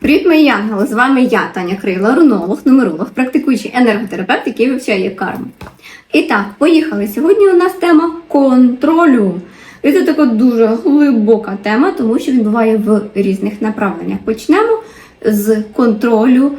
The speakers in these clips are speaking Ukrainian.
Привіт, мої янголи! З вами я, Таня Крила, рунолог, нумеролог, практикуючий енерготерапевт, який вивчає карму. І так, поїхали. Сьогодні у нас тема контролю. І це така дуже глибока тема, тому що він буває в різних направленнях. Почнемо з контролю,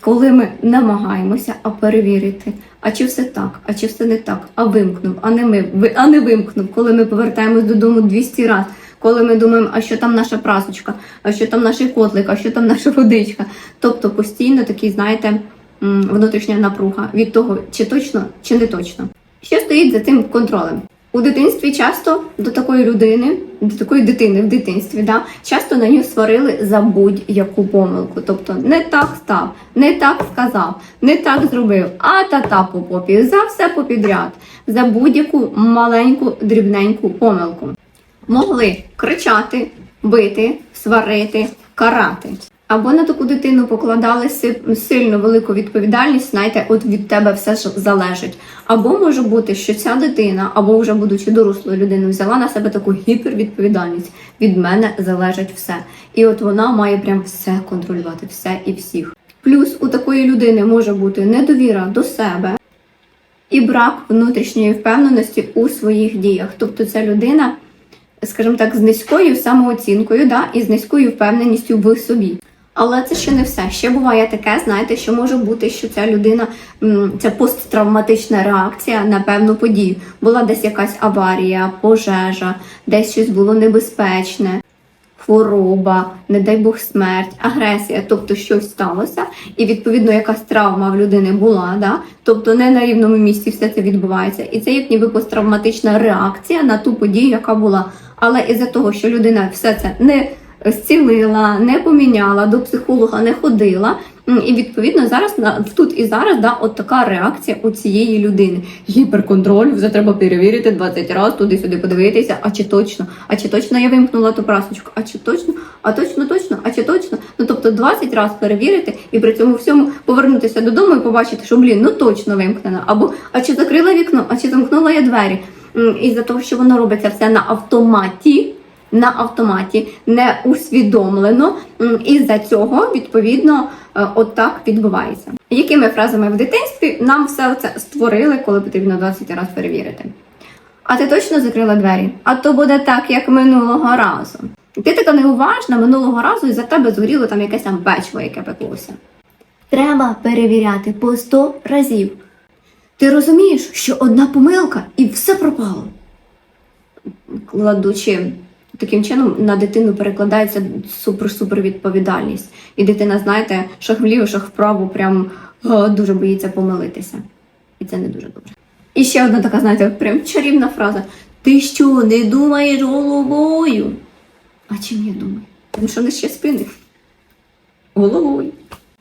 коли ми намагаємося перевірити, а чи все так, а чи все не так, а вимкнув, а не ми, а не вимкнув, коли ми повертаємось додому 200 разів. Коли ми думаємо, а що там наша прасочка, а що там наш котлик, а що там наша водичка. Тобто постійно такий, знаєте, внутрішня напруга від того, чи точно, чи не точно. Що стоїть за цим контролем? У дитинстві часто до такої людини, до такої дитини в дитинстві, да, часто на нього сварили за будь-яку помилку. Тобто не так став, не так сказав, не так зробив, а та-та по попі, за все попідряд, за будь-яку маленьку дрібненьку помилку могли кричати, бити, сварити, карати. Або на таку дитину покладали си- сильно велику відповідальність, знаєте, от від тебе все ж залежить. Або може бути, що ця дитина, або вже будучи дорослою людиною, взяла на себе таку гіпервідповідальність. Від мене залежить все. І от вона має прям все контролювати, все і всіх. Плюс у такої людини може бути недовіра до себе, і брак внутрішньої впевненості у своїх діях. Тобто ця людина, скажімо так, з низькою самооцінкою да, і з низькою впевненістю в собі. Але це ще не все. Ще буває таке, знаєте, що може бути, що ця людина це посттравматична реакція на певну подію. Була десь якась аварія, пожежа, десь щось було небезпечне хвороба, не дай Бог смерть, агресія, тобто щось сталося, і відповідно якась травма в людини була, да? тобто не на рівному місці все це відбувається. І це як ніби посттравматична реакція на ту подію, яка була. Але із-за того, що людина все це не зцілила, не поміняла, до психолога не ходила. І відповідно зараз тут і зараз да, от така реакція у цієї людини. Гіперконтроль, вже треба перевірити 20 разів, туди-сюди подивитися, а чи точно, а чи точно я вимкнула ту прасочку, а чи точно, а точно, точно, а чи точно. Ну тобто 20 разів перевірити і при цьому всьому повернутися додому і побачити, що блін, ну точно вимкнена. Або а чи закрила вікно, а чи замкнула я двері. М, І за того, що воно робиться все на автоматі на автоматі, не усвідомлено, і за цього відповідно е, от відбувається. Якими фразами в дитинстві нам все це створили, коли потрібно 20 разів перевірити? А ти точно закрила двері? А то буде так, як минулого разу. Ти така неуважна минулого разу, і за тебе згоріло там якесь там печиво, яке пеклося. Треба перевіряти по 100 разів. Ти розумієш, що одна помилка і все пропало кладучи таким чином на дитину перекладається супер-супер відповідальність. І дитина, знаєте, шаг вліво, шаг вправо, прям е, дуже боїться помилитися. І це не дуже добре. І ще одна така, знаєте, прям чарівна фраза: Ти що, не думаєш головою? А чим я думаю? Тому що не ще спини. Головою.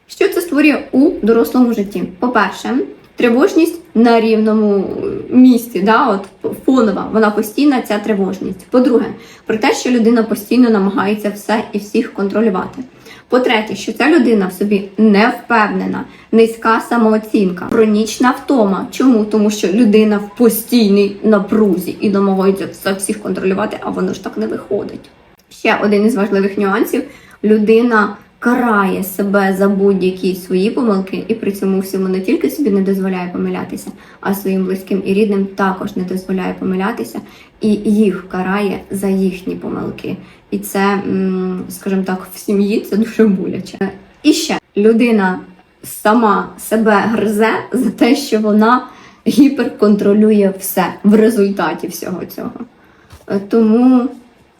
Що це створює у дорослому житті? По-перше, тривожність на рівному місці, да, от фонова, вона постійна ця тривожність. По-друге, про те, що людина постійно намагається все і всіх контролювати. По-третє, що ця людина в собі не впевнена, низька самооцінка, хронічна втома. Чому? Тому що людина в постійній напрузі і намагається все всіх контролювати, а воно ж так не виходить. Ще один із важливих нюансів: людина карає себе за будь-які свої помилки, і при цьому всьому не тільки собі не дозволяє помилятися, а своїм близьким і рідним також не дозволяє помилятися, і їх карає за їхні помилки. І це, скажімо так, в сім'ї це дуже боляче. І ще людина сама себе гризе за те, що вона гіперконтролює все в результаті всього цього. Е, Тому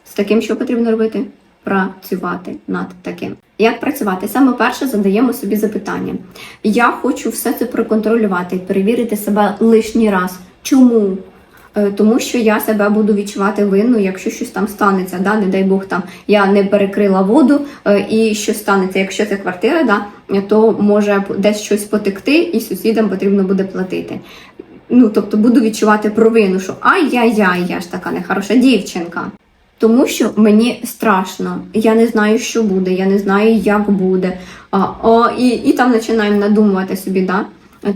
з таким що потрібно робити? Працювати над таким. Як працювати? Саме перше задаємо собі запитання. Я хочу все це проконтролювати, перевірити себе лишній раз. Чому? Е, Тому що я себе буду відчувати винну, якщо щось там станеться. Да? Не дай Бог там я не перекрила воду е, і що станеться. Якщо це квартира, да, то може десь щось потекти, і сусідам потрібно буде платити. Ну, тобто буду відчувати провину, що ай-яй-яй, я ж така нехороша дівчинка. Тому що мені страшно, я не знаю, що буде, я не знаю, як буде. А, о, і, і там починаємо надумувати собі, да?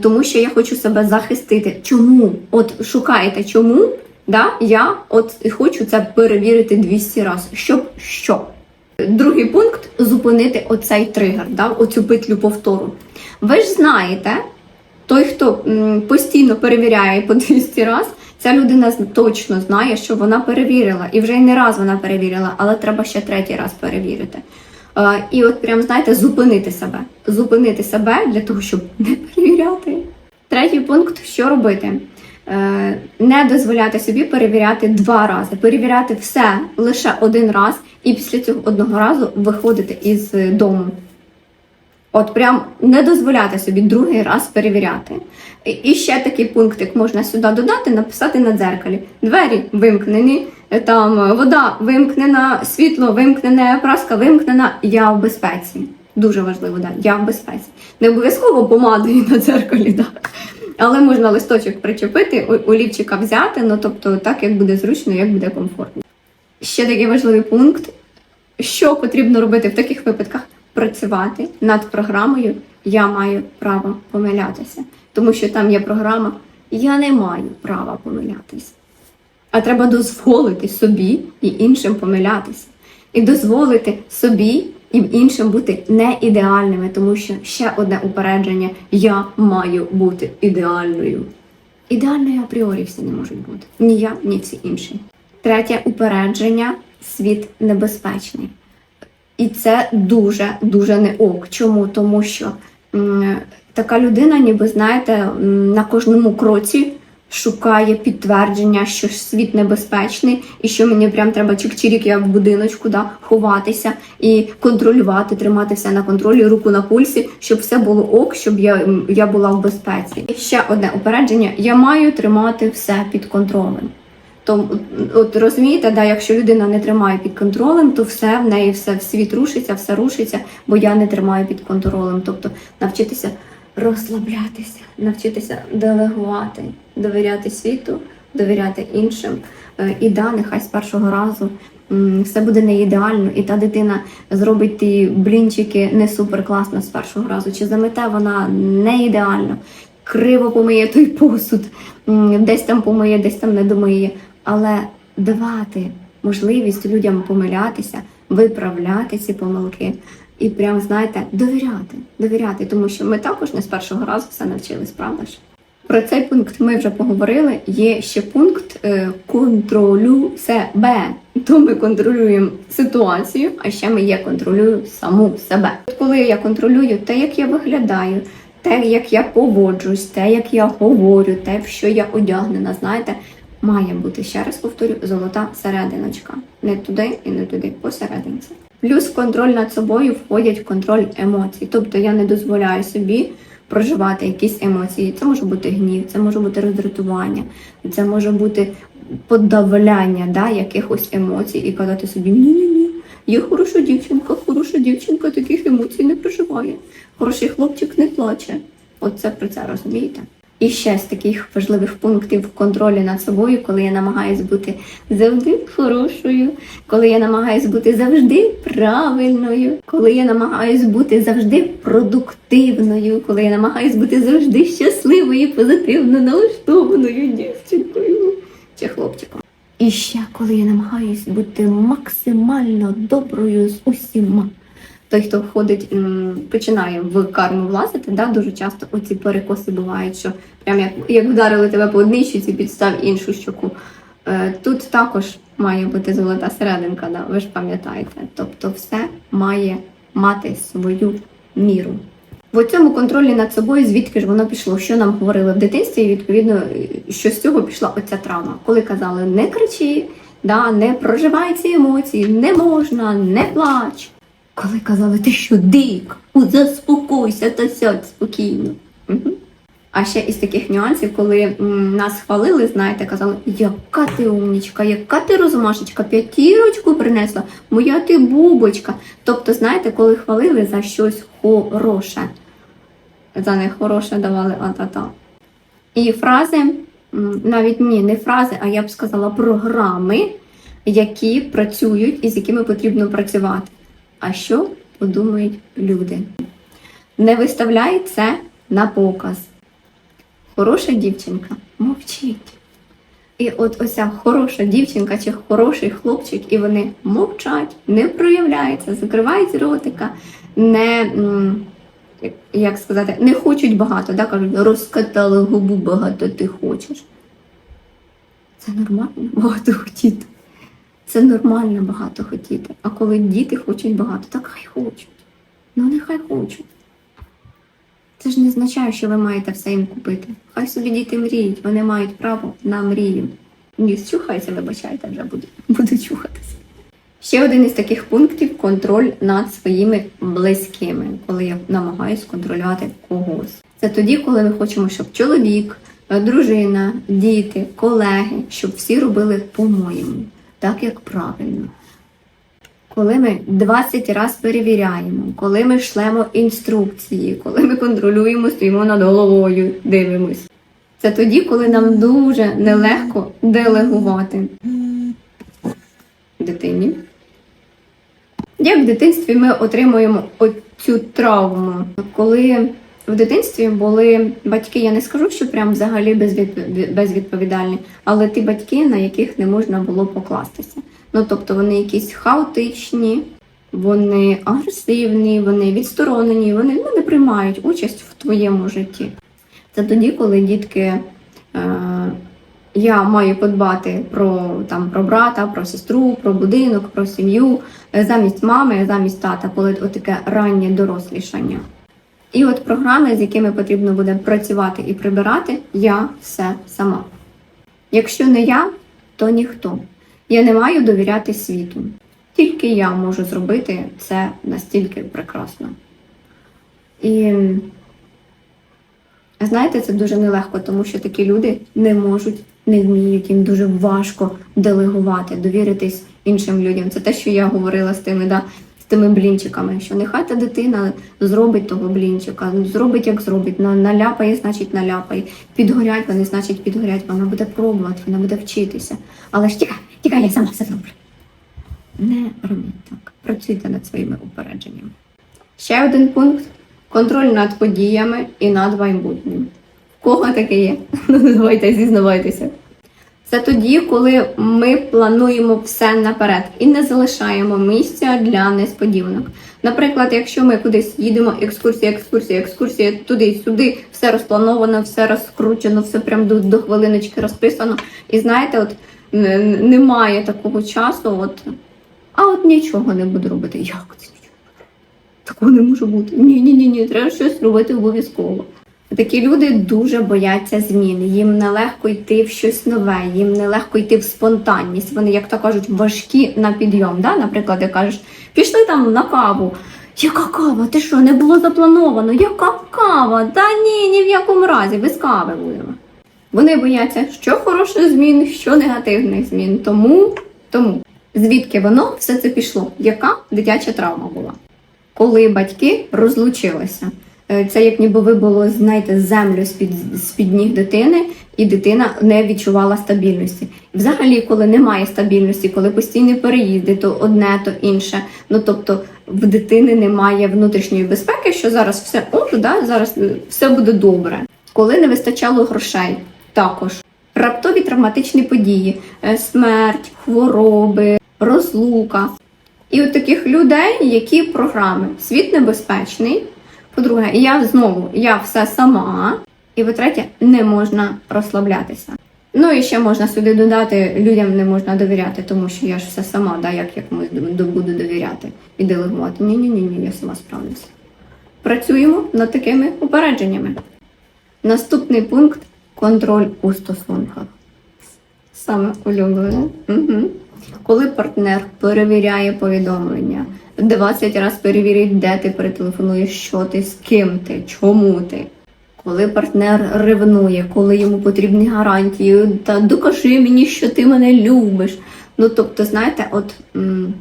тому що я хочу себе захистити. Чому? От шукаєте, чому? Да? Я от хочу це перевірити 200 разів. Щоб що? Другий пункт зупинити оцей тригер, да, оцю петлю повтору. Ви ж знаєте, той, хто постійно перевіряє по 200 раз, ця людина точно знає, що вона перевірила, і вже й не раз вона перевірила, але треба ще третій раз перевірити. І от прям знаєте, зупинити себе. Зупинити себе для того, щоб не перевіряти. Третій пункт: що робити? Е, Не дозволяти собі перевіряти два рази, перевіряти все лише один раз, і після цього одного разу виходити із дому. От прям не дозволяти собі другий раз перевіряти. І- ще такий пунктик можна сюди додати, написати на дзеркалі. Двері вимкнені, е, там е, вода вимкнена, світло вимкнене, праска вимкнена. Я в безпеці. Дуже важливо, да, я в безпеці. Не обов'язково помадою на дзеркалі, так. Але можна листочок причепити, олівчика взяти, ну тобто так, як буде зручно, як буде комфортно. Ще такий важливий пункт, що потрібно робити в таких випадках? Працювати над програмою Я маю право помилятися. Тому що там є програма Я не маю права помилятися. А треба дозволити собі і іншим помилятися. І дозволити собі і іншим бути не ідеальними, тому що ще одне упередження я маю бути ідеальною. Ідеальною апріорі всі не можуть бути. Ні я, ні всі інші. Третє упередження світ небезпечний. І це дуже дуже не ок. Чому? Тому що м, така людина, ніби знаєте, на кожному кроці шукає підтвердження, що світ небезпечний, і що мені прям треба чик-чирік, як в будиночку, да, ховатися і контролювати, тримати все на контролі, руку на пульсі, щоб все було ок, щоб я, я була в безпеці. І ще одне упередження: я маю тримати все під контролем. То от розумієте, да, якщо людина не тримає під контролем, то все в неї все в світ рушиться, все рушиться, бо я не тримаю під контролем. Тобто навчитися розслаблятися, навчитися делегувати, довіряти світу, довіряти іншим. Е, І да, нехай з першого разу все буде не ідеально, і та дитина зробить ті блінчики не супер класно з першого разу, чи замете вона не ідеально, криво помиє той посуд, десь там помиє, десь там не домиє. Але давати можливість людям помилятися, виправляти ці помилки. І прям, знаєте, довіряти, довіряти, тому що ми також не з першого разу все навчились, правда ж? Про цей пункт ми вже поговорили. Є ще пункт е, контролю себе. То ми контролюємо ситуацію, а ще ми є контролюю саму себе. От коли я контролюю те, як я виглядаю, те, як я поводжусь, те, як я говорю, те, в що я одягнена, знаєте, має бути ще раз повторю, золота серединочка. Не туди і не туди, посерединці. Плюс контроль над собою входять контроль емоцій. Тобто я не дозволяю собі проживати якісь емоції. Це може бути гнів, це може бути роздратування, це може бути подавляння да, якихось емоцій і казати собі ні-ні-ні, я хороша дівчинка, хороша дівчинка таких емоцій не проживає. Хороший хлопчик не плаче. Оце про це розумієте? І ще з таких важливих пунктів в контролі над собою, коли я намагаюсь бути завжди хорошою, коли я намагаюсь бути завжди правильною, коли я намагаюсь бути завжди продуктивною, коли я намагаюсь бути завжди щасливою, позитивно налаштованою дівчинкою чи хлопчиком. І ще коли я намагаюсь бути максимально доброю з усіма. Той, хто входить, починає в карму влазити, да, дуже часто оці перекоси бувають, що прям як, як вдарили тебе по одній щоці, підстав іншу щоку. Е, Тут також має бути золота серединка, да, ви ж пам'ятаєте. Тобто все має мати свою міру. В цьому контролі над собою, звідки ж воно пішло, що нам говорили в дитинстві, і відповідно, що з цього пішла оця травма. Коли казали не кричи, да, не проживай ці емоції, не можна, не плач. Коли казали, ти що дик, заспокойся та сядь спокійно. А ще із таких нюансів, коли нас хвалили, знаєте, казали, яка ти умнічка, яка ти розумашечка, п'ятірочку принесла, моя ти бубочка. Тобто, знаєте, коли хвалили за щось хороше, за нехороше давали а-та-та. І фрази, навіть ні, не фрази, а я б сказала програми, які працюють і з якими потрібно працювати. А що подумають люди? Не виставляй це на показ. Хороша дівчинка мовчить. І от ося хороша дівчинка чи хороший хлопчик, і вони мовчать, не проявляються, закривають ротика, не як сказати, не хочуть багато, да, кажуть, розкатали губу багато ти хочеш. Це нормально багато хотіти. Це нормально багато хотіти. А коли діти хочуть багато, так хай хочуть. Ну нехай хочуть. Це ж не означає, що ви маєте все їм купити. Хай собі діти мріють, вони мають право на мрію. Ні, чухайся, вибачайте, вже буду, буду чухатися. Ще один із таких пунктів контроль над своїми близькими, коли я намагаюся контролювати когось. Це тоді, коли ми хочемо, щоб чоловік, дружина, діти, колеги, щоб всі робили по-моєму, так як правильно. Коли ми 20 разів перевіряємо, коли ми шлемо інструкції, коли ми контролюємо, стоїмо над головою, дивимось. Це тоді, коли нам дуже нелегко делегувати дитині. Як в дитинстві ми отримуємо оцю травму, коли в дитинстві були батьки, я не скажу, що прям взагалі безвідп- безвідповідальні, але ті батьки, на яких не можна було покластися. Ну тобто вони якісь хаотичні, вони агресивні, вони відсторонені, вони ну, не приймають участь в твоєму житті. Це тоді, коли дітки. Е- я маю подбати про там про брата, про сестру, про будинок, про сім'ю е, замість мами, замість тата, коли от таке раннє дорослішання. І от програми, з якими потрібно буде працювати і прибирати, я все сама. Якщо не я, то ніхто. Я не маю довіряти світу. Тільки я можу зробити це настільки прекрасно. І Знаєте, це дуже нелегко, тому що такі люди не можуть, не вміють, їм дуже важко делегувати, довіритись іншим людям. Це те, що я говорила з тими, да, з тими блінчиками, що нехай та дитина зробить того блінчика, ну, зробить, як зробить, на- наляпає, значить наляпає. Підгорять вони, значить підгорять, вона буде пробувати, вона буде вчитися. Але ж тікай, тікай, я сама все зроблю. Не робіть так. Працюйте над своїми упередженнями. Ще один пункт контроль над подіями і над майбутнім. Кого таке є? Ну, Давайте зізнавайтеся. Це тоді, коли ми плануємо все наперед і не залишаємо місця для несподіванок. Наприклад, якщо ми кудись їдемо, екскурсія, екскурсія, екскурсія, туди, сюди, все розплановано, все розкручено, все прям до, до хвилиночки розписано. І знаєте, от немає такого часу, от, а от нічого не буду робити. Як це нічого? Такого не може бути. Ні, ні, ні, ні, треба щось робити обов'язково. Такі люди дуже бояться змін. Їм нелегко йти в щось нове, їм нелегко йти в спонтанність. Вони, як то кажуть, важкі на підйом. Да? Наприклад, ти кажеш, пішли там на каву. Яка кава? Ти що, не було заплановано? Яка кава? Та ні, ні в якому разі, без кави будемо. Вони бояться, що хороших змін, що негативних змін. Тому, тому звідки воно все це пішло? Яка дитяча травма була? коли батьки розлучилися. Е, Це як ніби вибило, знаєте, землю з-під, з-під ніг дитини, і дитина не відчувала стабільності. Взагалі, коли немає стабільності, коли постійні переїзди, то одне, то інше. Ну тобто в дитини немає внутрішньої безпеки, що зараз все от, да, зараз е, все буде добре. Коли не вистачало грошей, також раптові травматичні події, е, смерть, хвороби, розлука. І от таких людей, які програми світ небезпечний. По-друге, я знову я все сама. І по-третє, не можна розслаблятися. Ну і ще можна сюди додати, людям не можна довіряти, тому що я ж все сама, да, як, як комусь буду довіряти і делегувати. Ні, ні, ні, ні, я сама справлюся. Працюємо над такими упередженнями. Наступний пункт контроль у стосунках. Саме улюблене. Угу. Коли партнер перевіряє повідомлення, 20 разів перевірить, де ти перетелефонуєш, що ти, з ким ти, чому ти. Коли партнер ревнує, коли йому потрібні гарантії, та докажи мені, що ти мене любиш. Ну тобто, знаєте, от м,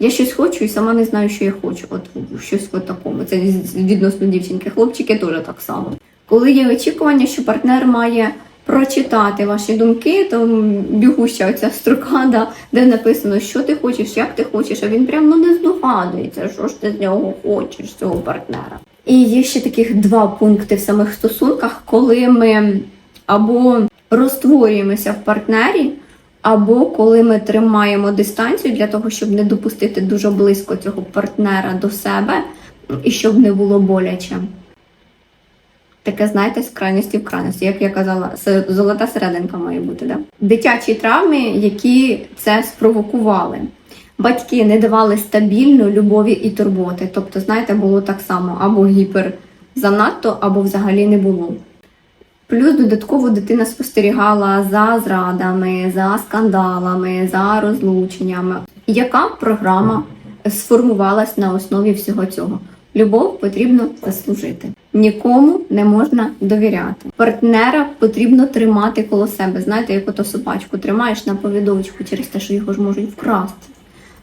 я щось хочу і сама не знаю, що я хочу. От щось в такому. Це відносно дівчинки. Хлопчики теж так само. Коли є очікування, що партнер має прочитати ваші думки, то бігуща оця строка, да, де написано, що ти хочеш, як ти хочеш, а він прям ну не здогадується, що ж ти з нього хочеш, цього партнера. І є ще таких два пункти в самих стосунках, коли ми або розтворюємося в партнері, або коли ми тримаємо дистанцію для того, щоб не допустити дуже близько цього партнера до себе і щоб не було боляче. Таке, знаєте, з крайності в крайності, як я казала, золота серединка має бути. Да? Дитячі травми, які це спровокували. Батьки не давали стабільну любові і турботи. Тобто, знаєте, було так само або гіпер занадто, або взагалі не було. Плюс додатково дитина спостерігала за зрадами, за скандалами, за розлученнями. Яка програма сформувалась на основі всього цього? Любов потрібно заслужити. Нікому не можна довіряти. Партнера потрібно тримати коло себе. Знаєте, як ото собачку тримаєш на повідочку через те, що його ж можуть вкрасти.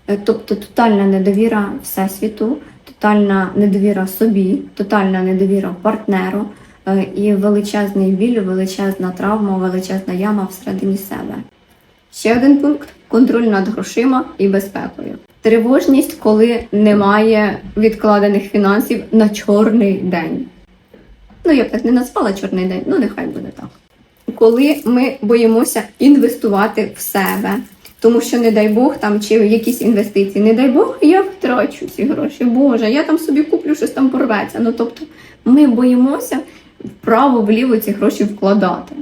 Е, Тобто тотальна недовіра всесвіту, тотальна недовіра собі, тотальна недовіра партнеру е, і величезний біль, величезна травма, величезна яма всередині себе. Ще один пункт контроль над грошима і безпекою. Тривожність, коли немає відкладених фінансів на чорний день. Ну, я б так не назвала чорний день, ну нехай буде так. Коли ми боїмося інвестувати в себе, тому що, не дай Бог, там чи якісь інвестиції, не дай Бог, я втрачу ці гроші. Боже, я там собі куплю, щось там порветься. Ну тобто, ми боїмося вправо-вліво ці гроші вкладати.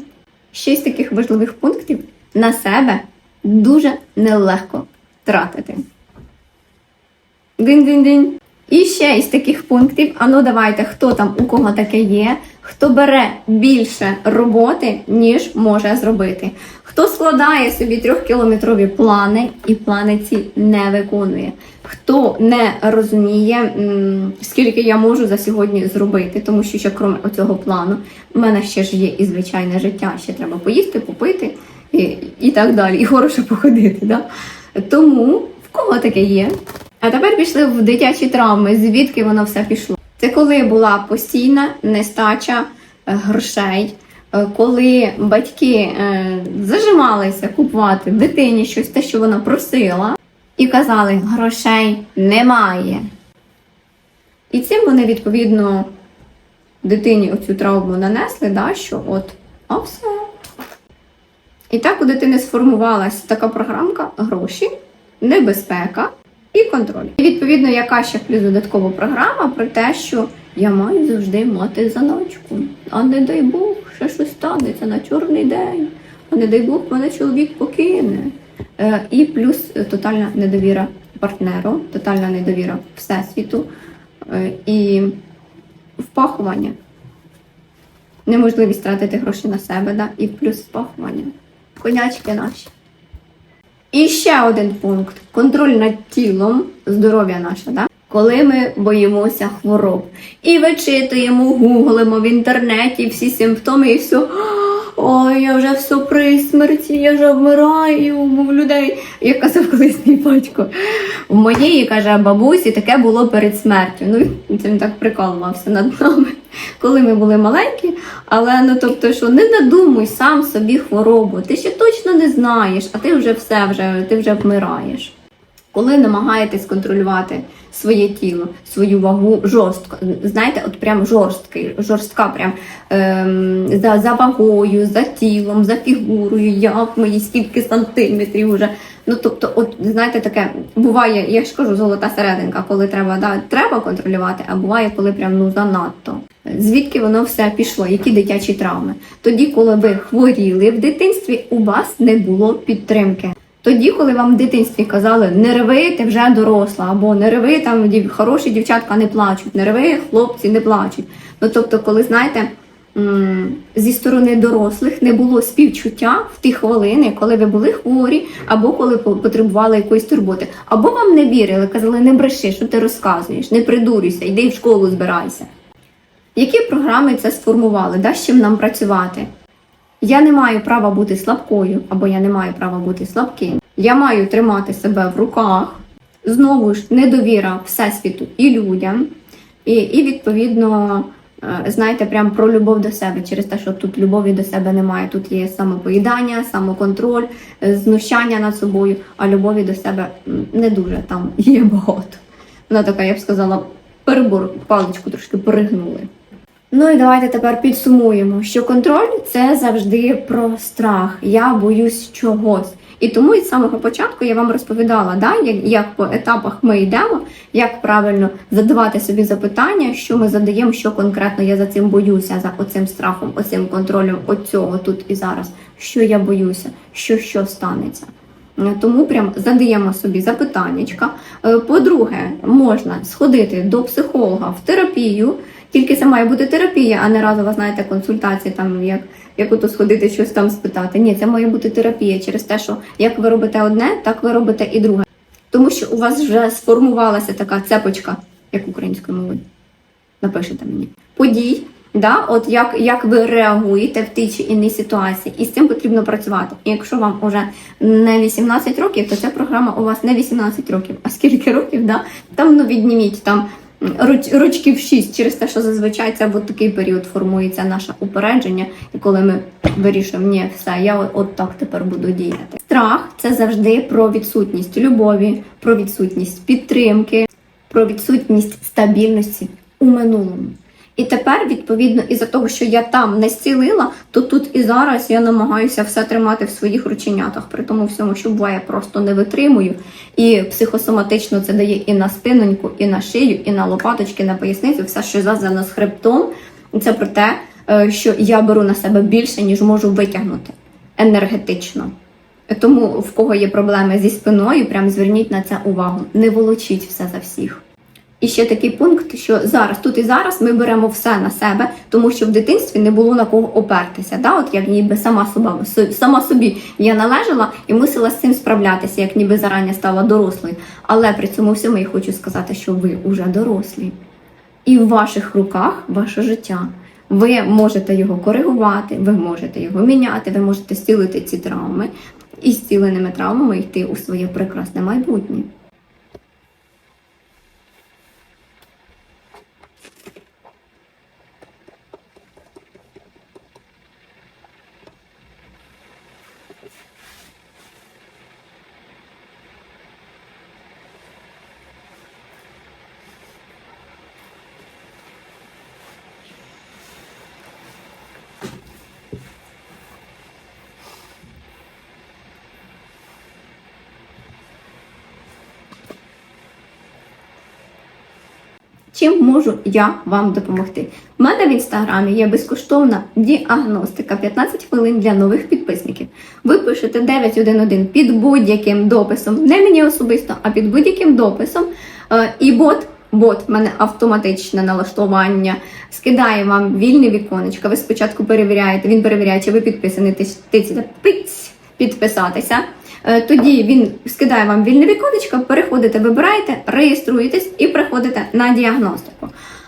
Ще з таких важливих пунктів на себе дуже нелегко тратити. Динь-динь-динь. І ще із таких пунктів, а ну давайте, хто там у кого таке є, хто бере більше роботи, ніж може зробити. Хто складає собі трьохкілометрові плани і плани ці не виконує. Хто не розуміє, скільки я можу за сьогодні зробити, тому що ще крім оцього плану, в мене ще ж є і звичайне життя, ще треба поїсти, попити і, і так далі, і хороше походити. Да? Тому в кого таке є? А тепер пішли в дитячі травми, звідки воно все пішло. Це коли була постійна нестача е, грошей, е, коли батьки е, зажималися купувати дитині щось, те, що вона просила, і казали, грошей немає. І цим вони відповідно дитині оцю травму нанесли, да, що от, а все. І так у дитини сформувалась така програмка гроші, небезпека і контроль. І відповідно, яка ще плюс додаткова програма про те, що я маю завжди мати заначку. А не дай Бог, ще щось станеться на чорний день. А не дай Бог, мене чоловік покине. Е, і плюс тотальна недовіра партнеру, тотальна недовіра всесвіту е, і впахування. Неможливість тратити гроші на себе, да? і плюс впахування. Конячки наші. І ще один пункт контроль над тілом, здоров'я наше, да? коли ми боїмося хвороб. І вичитуємо, гуглимо в інтернеті всі симптоми, і все. Ой, я вже все при смерті, я вже вмираю, мов людей. Як казав колись мій батько. У моєї, каже, бабусі таке було перед смертю. Ну, це він так прикалувався над нами, коли ми були маленькі. Але ну тобто, що не надумуй сам собі хворобу. Ти ще точно не знаєш, а ти вже все, вже, ти вже вмираєш. Коли намагаєтесь контролювати своє тіло, свою вагу жорстко, знаєте, от прям жорсткий, жорстка, прям ем, за, за вагою, за тілом, за фігурою, як мої скільки сантиметрів вже. Ну тобто, от знаєте, таке буває, я ж кажу, золота серединка, коли треба да, треба контролювати, а буває, коли прям ну занадто. Звідки воно все пішло? Які дитячі травми? Тоді, коли ви хворіли в дитинстві, у вас не було підтримки. Тоді, коли вам в дитинстві казали, не рви, ти вже доросла, або не рви, там хороші дівчатка не плачуть, не рви, хлопці не плачуть. Ну тобто, коли знаєте, зі сторони дорослих не було співчуття в ті хвилини, коли ви були хворі, або коли потребували якоїсь турботи, або вам не вірили, казали, не бреши, що ти розказуєш, не придурюйся, йди в школу збирайся. Які програми це сформували? Да, з чим нам працювати? Я не маю права бути слабкою, або я не маю права бути слабким. Я маю тримати себе в руках. Знову ж недовіра всесвіту і людям. І, і відповідно, е, знаєте, прям про любов до себе, через те, що тут любові до себе немає. Тут є самопоїдання, самоконтроль, е, знущання над собою, а любові до себе не дуже там є багато. Вона така, я б сказала, перебор, паличку трошки перегнули. Ну і давайте тепер підсумуємо, що контроль це завжди про страх. Я боюсь чогось. І тому із самого початку я вам розповідала, да, як, по етапах ми йдемо, як правильно задавати собі запитання, що ми задаємо, що конкретно я за цим боюся, за оцим страхом, оцим контролем, оцього тут і зараз. Що я боюся, що що станеться. Е, Тому прям задаємо собі запитаннячка. Е, По-друге, можна сходити до психолога в терапію. Тільки це має бути терапія, а не разова, знаєте, консультація, там як, як ото сходити щось там спитати. Ні, це має бути терапія через те, що як ви робите одне, так ви робите і друге. Тому що у вас вже сформувалася така цепочка, як українською мовою. Напишете мені. Подій, да? от як, як ви реагуєте в тій чи іній ситуації, і з цим потрібно працювати. І якщо вам вже не 18 років, то ця програма у вас не 18 років, а скільки років, да? там ну, відніміть там ручків 6 через те, що зазвичай це в такий період формується наше упередження, і коли ми вирішуємо, ні, все, я от, от так тепер буду діяти. Страх це завжди про відсутність любові, про відсутність підтримки, про відсутність стабільності у минулому. І тепер, відповідно, із-за того, що я там не зцілила, то тут і зараз я намагаюся все тримати в своїх рученятах, при тому всьому, що буває, просто не витримую. І психосоматично це дає і на спиноньку, і на шию, і на лопаточки, на поясницю, все, що зв'язано з хребтом. Це про те, е, що я беру на себе більше, ніж можу витягнути енергетично. Тому в кого є проблеми зі спиною, прям зверніть на це увагу. Не волочіть все за всіх. І ще такий пункт, що зараз, тут і зараз ми беремо все на себе, тому що в дитинстві не було на кого опертися. Да? От як ніби сама соба, сама собі я належала і мусила з цим справлятися, як ніби зарані стала дорослою. Але при цьому всьому я хочу сказати, що ви вже дорослі. І в ваших руках ваше життя. Ви можете його коригувати, ви можете його міняти, ви можете зцілити ці травми і зціленими травмами йти у своє прекрасне майбутнє. Чим можу я вам допомогти? У мене в інстаграмі є безкоштовна діагностика 15 хвилин для нових підписників. Ви пишете 911 під будь-яким дописом, не мені особисто, а під будь-яким дописом. Е, І бот, бот, в мене автоматичне налаштування, скидає вам вільне віконечко. Ви спочатку перевіряєте, він перевіряє, чи ви підписані, тицяте підписатися. Е, Тоді він скидає вам вільне віконечко, переходите, вибираєте, реєструєтесь і приходите на діагностику.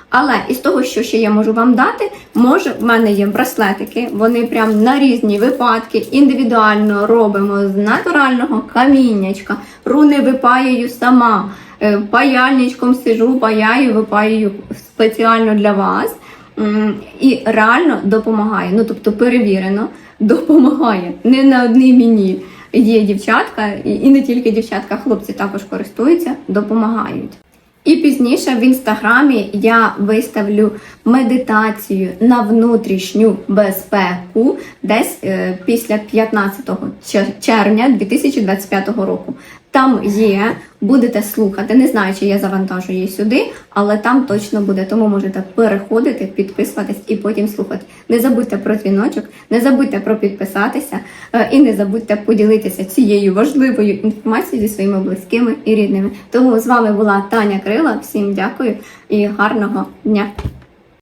Але із того, що ще я можу вам дати, може, в мене є браслетики, вони прям на різні випадки індивідуально робимо з натурального каміннячка, руни випаюю сама, е, паяльничком сижу, паяю, випаюю спеціально для вас. І реально допомагає. Ну тобто перевірено, допомагає. Не на одній мені є дівчатка, і не тільки дівчатка, хлопці також користуються, допомагають. І пізніше в інстаграмі я виставлю медитацію на внутрішню безпеку десь е, після 15 чер- червня 2025 року. Там є, будете слухати. Не знаю, чи я завантажу її сюди, але там точно буде. Тому можете переходити, підписуватись і потім слухати. Не забудьте про дзвіночок, не забудьте про підписатися е, і не забудьте поділитися цією важливою інформацією зі своїми близькими і рідними. Тому з вами була Таня Крила. Всім дякую і гарного дня.